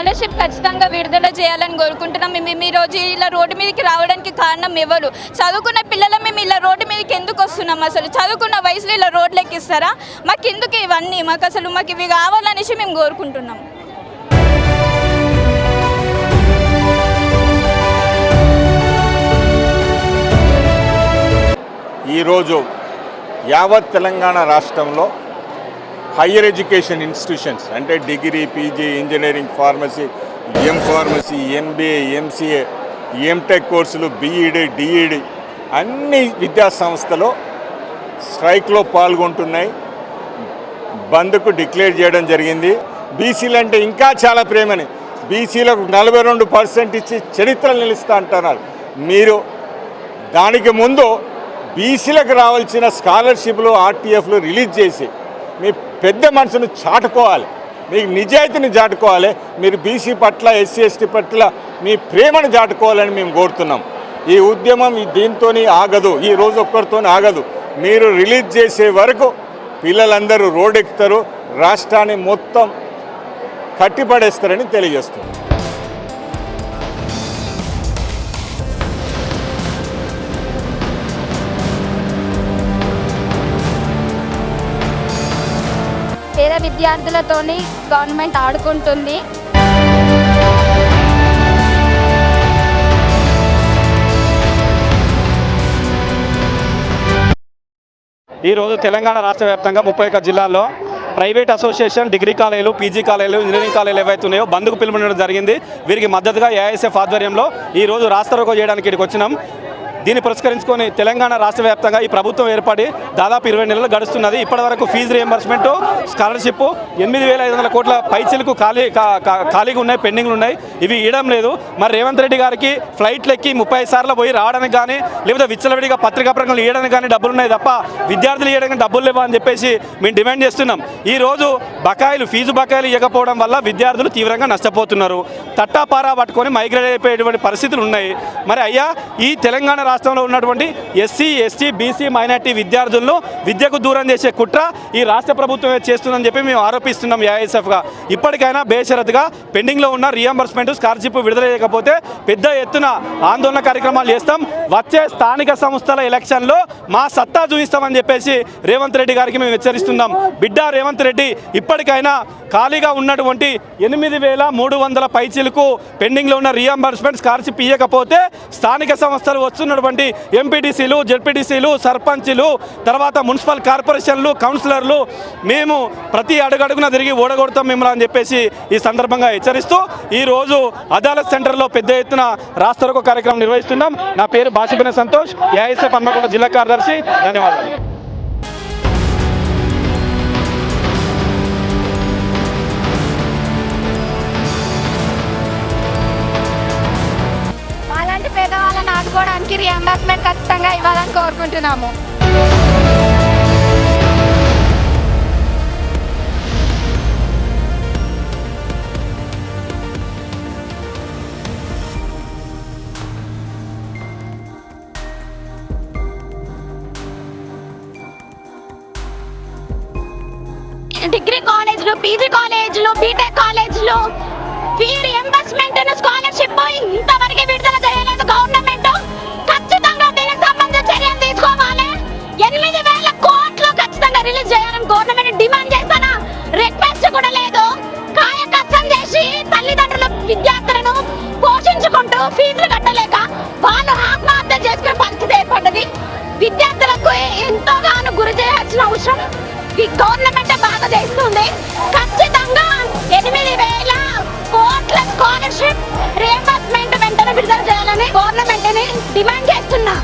Scholarship ఖచ్చితంగా విడుదల చేయాలని కోరుకుంటున్నాం. మేము ఈ రోజు ఇలా రోడ్డు మీదకి రావడానికి కారణం ఎవరు? చదువుకున్న పిల్లల మేము ఇలా రోడ్డు మీదకి ఎందుకు వస్తున్నాం అసలు? చదువుకున్న వయసులో ఇలా రోడ్లకి ఇస్తారా? మాకు ఎందుకు ఇవన్నీ? మాకు అసలు మాకు ఇవి కావాలనేసి మేము కోరుకుంటున్నాం. ఈరోజు యావత్ తెలంగాణ రాష్ట్రంలో హయ్యర్ ఎడ్యుకేషన్ ఇన్స్టిట్యూషన్స్ అంటే degree PG engineering pharmacy M pharmacy MBA MCA MTech కోర్సులు బీఈడి డిఈడి అన్ని విద్యా సంస్థలు స్ట్రైక్లో పాల్గొంటున్నాయి. బంద్కు డిక్లేర్ చేయడం జరిగింది. బీసీలు అంటే ఇంకా చాలా ప్రేమని. బీసీలకు నలభై రెండు పర్సెంట్ ఇచ్చి చరిత్ర నిలుస్తా అంటున్నారు. మీరు దానికి ముందు బీసీలకు రావాల్సిన స్కాలర్షిప్లు ఆర్టీఎఫ్లు రిలీజ్ చేసి మీ పెద్ద మనసును చాటుకోవాలి. మీకు నిజాయితీని చాటుకోవాలి. మీరు బీసీ పట్ల ఎస్సీ ఎస్టీ పట్ల మీ ప్రేమను చాటుకోవాలని మేము కోరుతున్నాం. ఈ ఉద్యమం దీంతో ఆగదు. ఈ రోజు ఒక్కరితో ఆగదు. మీరు రిలీజ్ చేసే వరకు పిల్లలందరూ రోడ్డెక్కుతారు రాష్ట్రాన్ని మొత్తం కట్టిపడేస్తారని తెలియజేస్తుంది పేద విద్యార్థులతోని గవర్నమెంట్ ఆడుకుంటుంది. ఈరోజు తెలంగాణ రాష్ట్ర వ్యాప్తంగా ముప్పై ఒక్క జిల్లాల్లో ప్రైవేట్ అసోసియేషన్ డిగ్రీ కాలేజీలు పీజీ కాలేజీలు ఇంజనీరింగ్ కాలేజీలు ఏవైతే ఉన్నాయో బంద్కు పిలుపునడం జరిగింది. వీరికి మద్దతుగా ఏఐఎస్ఎఫ్ ఆధ్వర్యంలో ఈరోజు రోజు రాస్తారోకో చేయడానికి ఇక్కడికి వచ్చినాం. దీన్ని పురస్కరించుకొని తెలంగాణ రాష్ట్ర వ్యాప్తంగా ఈ ప్రభుత్వం ఏర్పడి దాదాపు ఇరవై నెలలు గడుస్తున్నది. ఇప్పటివరకు ఫీజు రియంబర్స్మెంట్ స్కాలర్షిప్ ఎనిమిది వేల ఐదు వందల కోట్ల పైచీలకు ఖాళీ ఖాళీగా ఉన్నాయి పెండింగ్లు ఉన్నాయి. ఇవి ఇవ్వడం లేదు. మరి రేవంత్ రెడ్డి గారికి ఫ్లైట్లు ఎక్కి ముప్పై సార్లు పోయి రావడానికి కానీ లేకపోతే విచ్చలవిడిగా పత్రికా ప్రకటనలు ఇవ్వడానికి కానీ డబ్బులు ఉన్నాయి తప్ప విద్యార్థులు ఇవ్వడానికి డబ్బులు లేవా అని చెప్పేసి మేము డిమాండ్ చేస్తున్నాం. ఈరోజు బకాయిలు ఫీజు బకాయిలు ఇవ్వకపోవడం వల్ల విద్యార్థులు తీవ్రంగా నష్టపోతున్నారు. తట్టాపారా పట్టుకొని మైగ్రేట్ అయిపోయేటువంటి పరిస్థితులు ఉన్నాయి. మరి అయ్యా ఈ తెలంగాణ రాష్ట్రంలో ఉన్నటువంటి ఎస్సీ ఎస్టీ బీసీ మైనార్టీ విద్యార్థులను విద్యకు దూరం చేసే కుట్ర ఈ రాష్ట్ర ప్రభుత్వమే చేస్తుందని చెప్పి మేము ఆరోపిస్తున్నాం ఏఐఎస్ఎఫ్గా. ఇప్పటికైనా బేషరత్గా పెండింగ్లో ఉన్న రియంబర్స్మెంట్ స్కాలర్షిప్ విడుదల చేయకపోతే పెద్ద ఎత్తున ఆందోళన కార్యక్రమాలు చేస్తాం. వచ్చే స్థానిక సంస్థల ఎలక్షన్లో మా సత్తా చూపిస్తామని చెప్పేసి రేవంత్ రెడ్డి గారికి మేము హెచ్చరిస్తున్నాం. బిడ్డ రేవంత్ రెడ్డి ఇప్పటికైనా ఖాళీగా ఉన్నటువంటి ఎనిమిది వేల మూడు వందల పైచీలకు పెండింగ్లో ఉన్న రీఎంబర్స్మెంట్ స్కాలర్షిప్ ఇవ్వకపోతే స్థానిక సంస్థలు వస్తున్నటువంటి ఎంపీటీసీలు జెడ్పీటీసీలు సర్పంచ్లు తర్వాత మున్సిపల్ కార్పొరేషన్లు కౌన్సిలర్లు మేము ప్రతి అడుగడుగున తిరిగి ఓడగొడతాం మిమ్మల్ని అని చెప్పేసి ఈ సందర్భంగా హెచ్చరిస్తూ ఈరోజు అదాలత్ సెంటర్లో పెద్ద ఎత్తున రాస్తరకు కార్యక్రమం నిర్వహిస్తున్నాం. నా పేరు బాసిపిన సంతోష్ ఏఐఎస్ఎఫ్ హన్మకొండ జిల్లా కార్యదర్శి ధన్యవాదాలు. అలాంటి పేదవాళ్ళని ఆడుకోవడానికి రియంబర్స్మెంట్ ఖచ్చితంగా ఇవ్వాలని కోరుకుంటున్నాము. డిగ్రీ కాలేజ్లు పీజీ కాలేజ్లు బీటెక్ కాలేజ్లు. ఫీ రియంబర్స్మెంట్ స్కాలర్షిప్ ఇంతవరకు విడుదల చేయలేదు గవర్నమెంట్ ఖచ్చితంగా దీనికి సంబంధించిన చర్యలు తీసుకోవాలి. ఎనిమిది వేల కోట్లు ఖచ్చితంగా రిలీజ్ చేయాలని గవర్నమెంట్ డిమాండ్ చేస్తానా? రిక్వెస్ట్ కూడా లేదు. కాయ చేసి తల్లిదండ్రుల విద్యార్థులను పోషించుకుంటూ ఫీజులు కట్టలేక వాళ్ళు ఆత్మహత్య చేసుకునే పరిస్థితి ఏర్పడ్డది. విద్యార్థులకు ఎంతోగానో గురి చేయాల్సిన అవసరం. ఈ గవర్నమెంట్ బాగా చేస్తుంది. ఖచ్చితంగా ఎనిమిది వేల కోట్ల స్కాలర్షిప్ రియంబర్స్మెంట్ వెంటనే విడుదల చేయాలని గవర్నమెంట్ని డిమాండ్ చేస్తున్నా.